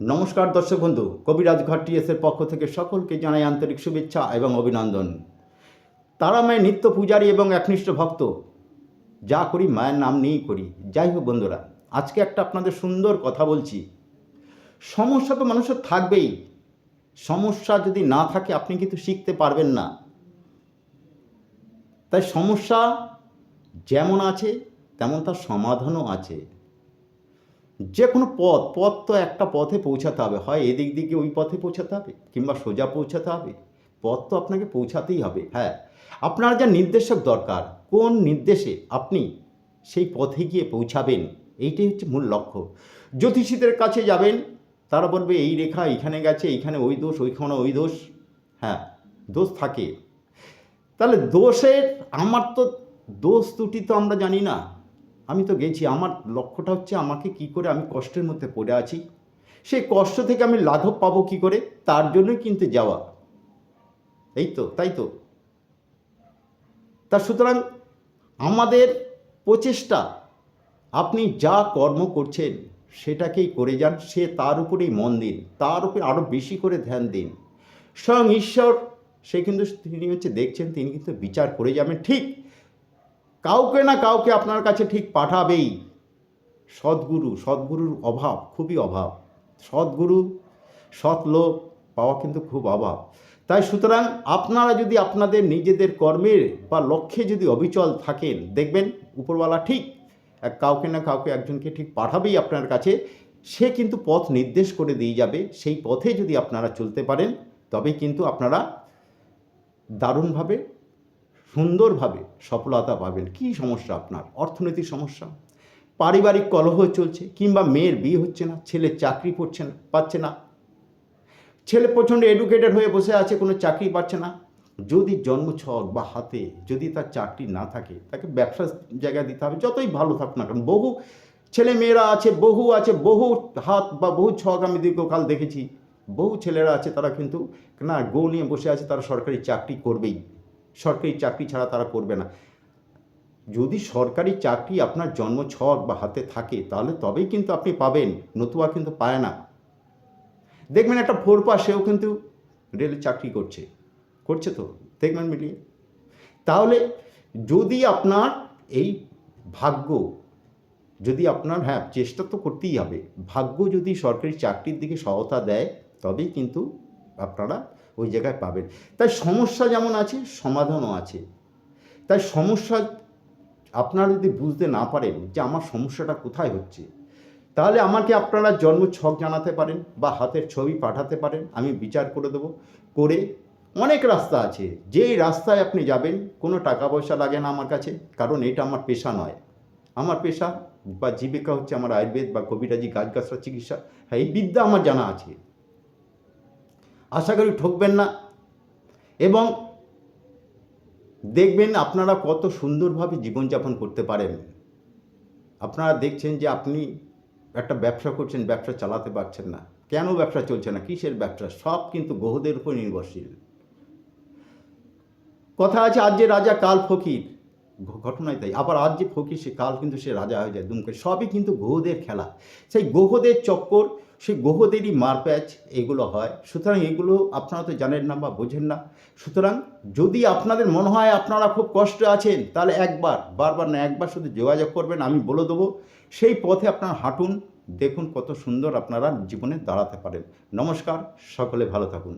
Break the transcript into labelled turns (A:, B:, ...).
A: নমস্কার দর্শক বন্ধু, কবিরাজ ঘর টিএসের পক্ষ থেকে সকলকে জানাই আন্তরিক শুভেচ্ছা এবং অভিনন্দন। তারা মায়ের নিত্য পূজারী এবং একনিষ্ঠ ভক্ত। যা করি মায়ের নাম নিয়েই করি। যাই হোক বন্ধুরা, আজকে একটা আপনাদের সুন্দর কথা বলছি। সমস্যা তো মানুষের থাকবেই। সমস্যা যদি না থাকে, আপনি কিন্তু শিখতে পারবেন না। তাই সমস্যা যেমন আছে, তেমন তার সমাধানও আছে। যে কোনো পথ পথ তো একটা পথে পৌঁছাতে হবে। হয় এদিক দিকে ওই পথে পৌঁছাতে হবে, কিংবা সোজা পৌঁছাতে হবে। পথ তো আপনাকে পৌঁছাতেই হবে হ্যাঁ। আপনার যা নির্দেশক দরকার, কোন নির্দেশে আপনি সেই পথে গিয়ে পৌঁছাবেন, এইটাই হচ্ছে মূল লক্ষ্য। জ্যোতিষীদের কাছে যাবেন, তারা বলবে, এই রেখা এইখানে গেছে এইখানে ওই দোষ, ওইখানে ওই দোষ। হ্যাঁ দোষ থাকে। তাহলে দোষের, আমার তো দোষ ত্রুটি তো আমরা জানি না। আমি তো গেছি আমার লক্ষ্যটা হচ্ছে আমাকে কি করে আমি কষ্টের মধ্যে পড়ে আছি। সেই কষ্ট থেকে আমি লাঘব পাবো কি করে? তার জন্যই কিন্তু যাওয়া। এই তো, তাই তো। তা সুতরাং আমাদের প্রচেষ্টা, আপনি যা কর্ম করছেন সেটাকেই করে যান, সে তার উপরেই মন দিন, তার উপরে আরও বেশি করে ধ্যান দিন। স্বয়ং ঈশ্বর, সে কিন্তু তিনি হচ্ছে দেখছেন, তিনি কিন্তু বিচার করে যাবেন। ঠিক কাউকে না কাউকে আপনার কাছে ঠিক পাঠাবেই। সদ্গুরু, সদ্গুরুর অভাব, খুবই অভাব। সদ্গুরু, সৎ লোক পাওয়া কিন্তু খুব অভাব। তাই সুতরাং আপনারা যদি আপনাদের নিজেদের কর্মের বা লক্ষ্যে যদি অবিচল থাকেন, দেখবেন উপরওয়ালা ঠিক এক কাউকে না কাউকে একজনকে ঠিক পাঠাবেই আপনার কাছে। সে কিন্তু পথ নির্দেশ করে দিয়ে যাবে। সেই পথে যদি আপনারা চলতে পারেন তবে কিন্তু আপনারা দারুণভাবে সুন্দরভাবে সফলতা পাবেন। কি সমস্যা আপনার? অর্থনৈতিক সমস্যা? পারিবারিক কলহ চলছে কিংবা মেয়ের বিয়ে হচ্ছে না ছেলে চাকরি করছে না, পাচ্ছে না। ছেলে প্রচণ্ড এডুকেটেড হয়ে বসে আছে, কোনো চাকরি পাচ্ছে না। যদি জন্মছক বা হাতে যদি তার চাকরি না থাকে, তাকে ব্যবসার জায়গা দিতে হবে, যতই ভালো থাক না কারণ বহু ছেলে মেয়েরা আছে, বহু আছে, বহু হাত বা বহু ছক আমি দীর্ঘকাল দেখেছি। বহু ছেলেরা আছে, তারা কিন্তু না, গো নিয়ে বসে আছে, তারা সরকারি চাকরি করবেই। সরকারি চাকরি ছাড়া তারা করবে না। যদি সরকারি চাকরি আপনার জন্ম ছক বা হাতে থাকে, তাহলে তবেই কিন্তু আপনি পাবেন। নতুবা কিন্তু পায় না। দেখবেন একটা ফোরপা সেও কিন্তু রেলে চাকরি করছে। করছে তো, দেখবেন মিলিয়ে। তাহলে যদি আপনার এই ভাগ্য, যদি আপনার হ্যাঁ চেষ্টা তো করতেই হবে। ভাগ্য যদি সরকারি চাকরির দিকে সহায়তা দেয়, তবেই কিন্তু আপনারা ওই জায়গায় পাবেন। তাই সমস্যা যেমন আছে, সমাধানও আছে। তাই সমস্যা আপনারা যদি বুঝতে না পারেন যে আমার সমস্যাটা কোথায় হচ্ছে, তাহলে আমাকে আপনারা জন্ম ছক জানাতে পারেন বা হাতের ছবি পাঠাতে পারেন, আমি বিচার করে দেবো। করে অনেক রাস্তা আছে, যেই রাস্তায় আপনি যাবেন, কোনো টাকা পয়সা লাগে না আমার কাছে, কারণ এটা আমার পেশা নয়। আমার পেশা বা জীবিকা হচ্ছে আমার আয়ুর্বেদ বা কবিরাজি গাছগাছরা চিকিৎসা হ্যাঁ এই বিদ্যা আমার জানা আছে। আশা করি ঠকবেন না। এবং দেখবেন আপনারা কত সুন্দরভাবে জীবনযাপন করতে পারেন। আপনারা দেখছেন যে আপনি একটা ব্যবসা করছেন, ব্যবসা চালাতে পারছেন না। কেন ব্যবসা চলছে না? কিসের ব্যবসা? সব কিন্তু গ্রহদের উপর নির্ভরশীল। কথা আছে, আজ যে রাজা, কাল ফকির। ঘ- ঘটনাই তাই। আবার আজ যে ফকির, সে কাল কিন্তু সে রাজা হয়ে যায়, দুমকে। সবই কিন্তু গ্রহদের খেলা। সেই গ্রহদের চক্কর সেই গ্রহদেরই মারপ্যাচ এগুলো হয়। সুতরাং এগুলো আপনারা তো জানেন না বা বোঝেন না। সুতরাং যদি আপনাদের মনে হয় আপনারা খুব কষ্টে আছেন, তাহলে একবার, বারবার না, একবার শুধু যোগাযোগ করবেন, আমি বলে দেবো। সেই পথে আপনারা হাঁটুন, দেখুন কত সুন্দর আপনারা জীবনে দাঁড়াতে পারেন। নমস্কার, সকলে ভালো থাকুন।